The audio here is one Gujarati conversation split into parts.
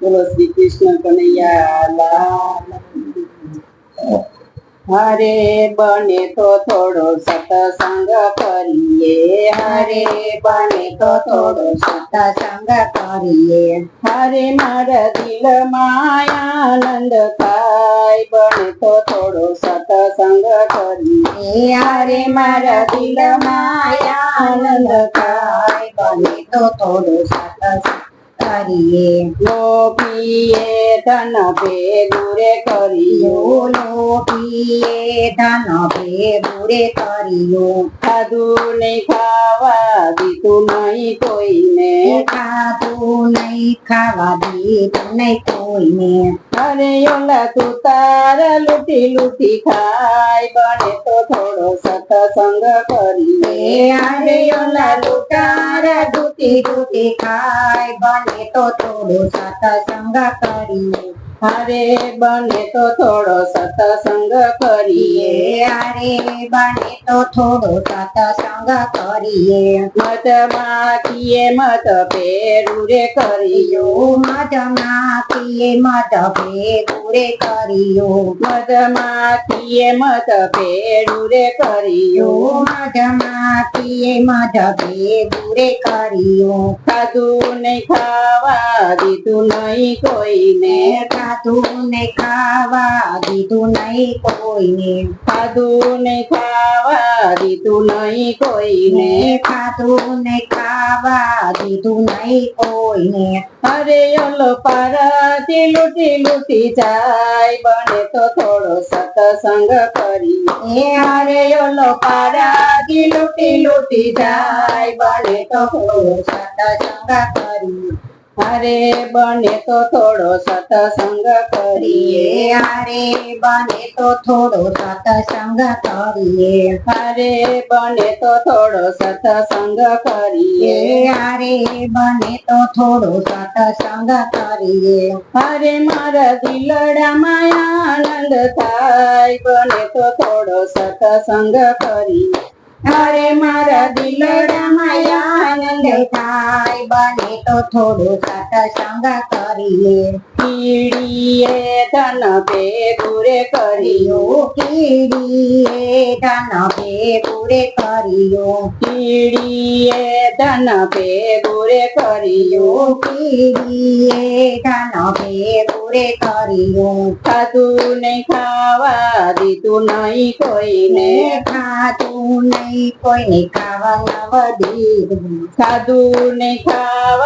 બોલો શ્રી કૃષ્ણ કનૈયા લાલ હરે બને તો થોડો સતસંગ કરીએ. હરે બને તો થોડો સતસંગ કરીએ. હરે મારા દિલ આનંદ થાય. બને તો થોડો સતસંગ કરીએ. હરે મારા દિલમાં આનંદ થાય. બને તો થોડો સત્સંગ કરીએ. લોપીએ ધન ભેગું રે કર્યું લોપીએ ધન ભેગુરે કર્યું ખાધું નહીં ખાવા દીધું નહીં કોઈને. ખાધું નહીં ખાવા દીધું નહીં કોઈને અરે ઓલા તું તારા લૂટી લૂટી ખાય. બને તો થોડો સત્સંગ કરી આરે ઓલા લૂંટાર લૂટી લૂટી ખાય. બને તો થોડો સત્સંગ કરીએ અરે બને તો થોડો સત્સંગ કરીએ. હારે બને તો થોડો સત્સંગ કરીએ. મત માખીએ મત પેરું રે કર્યું. માખીએ મત મધ રે કર્યું. મત માખીએ મત પેરું રે કર્યું. માખીએ મત પેરું રે કર્યું. ખાધું નહીં ખાવા દીધું નહીં કોઈને. ખાધું ને ખાવા દીધું નહીં કોઈને. ખાધું ખાવા દીધું નહીં કોઈને. ને ખાધું ને ખાવા દીધું નહીં કોઈને. અરે ઓલો પારાથી લૂટી લૂટી જાય. બને તો થોડો સતસંગ કરી એ અરે ઓલો પારાથી લૂટી લૂટી જાય. બને તો થોડો સતસંગ કરી અરે બને તો થોડો સતસંગ કરીએ. હારે બને તો થોડો સતસંગ કરીએ. અરે બને તો થોડો સતસંગ કરીએ. હારે બને તો થોડો સતસંગ કરીએ. અરે મારા દિલડામાં આનંદ થાય. બને તો થોડો સતસંગ કરીએ. અરે મારા દિલડામાં આનંદ થાય. બને તો થોડો સાંગા કરીએ. કીડીએ ધન ભેગું પૂરે કર્યું. કીડીએ ધન ભેગુરે કર્યું. કીડીએ ધન ભેગું પૂરે કર્યું. કીડીએ ધન ભેગુરે કર્યું. ખાધું નહીં ખાવા, દીધું નહીં કોઈને. ખાધું નહીં કોઈને ખાવા નવ દીધું. ખાધું નહીં ખાવા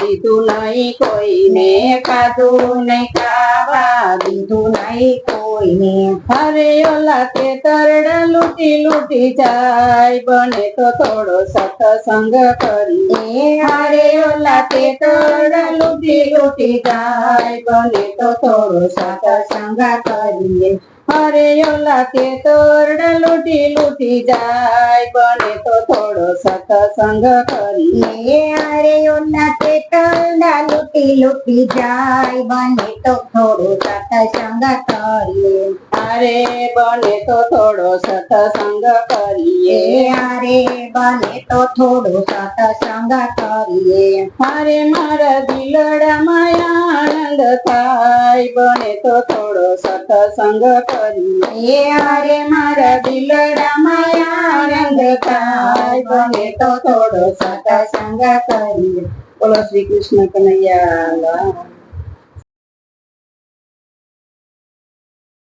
દીધું નહીં, કોઈને ખાધું નહીં, ખાવા દીધું નહીં, કોઈને અરે ઓલા તે તરડા લૂટી લૂટી જાય, બને તો થોડો સત્સંગ કરી અરે ઓલા તે તરડા લૂટી લૂટી જાય, બને તો થોડો સત્સંગ કરીએ. અરે ઓલા કે તોરડ લૂટી લૂટી જાય. બને તો થોડો સત્સંગ કરીએ. અરે ઓલા તે તલડા લૂટી લૂટી જાય. બને તો થોડો સત્સંગ કરીએ. અરે બને તો થોડો સત્સંગ કરીએ. અરે બને તો થોડો સત્સંગ કરીએ. અરે મારા દિલડામાં આનંદ થાય. બને તો થોડો સત્સંગ કરીએ. અરે મારા દિલડામાં આનંદ થાય. બને તો થોડો સત્સંગ કરીએ. બોલો શ્રી કૃષ્ણ કનૈયા.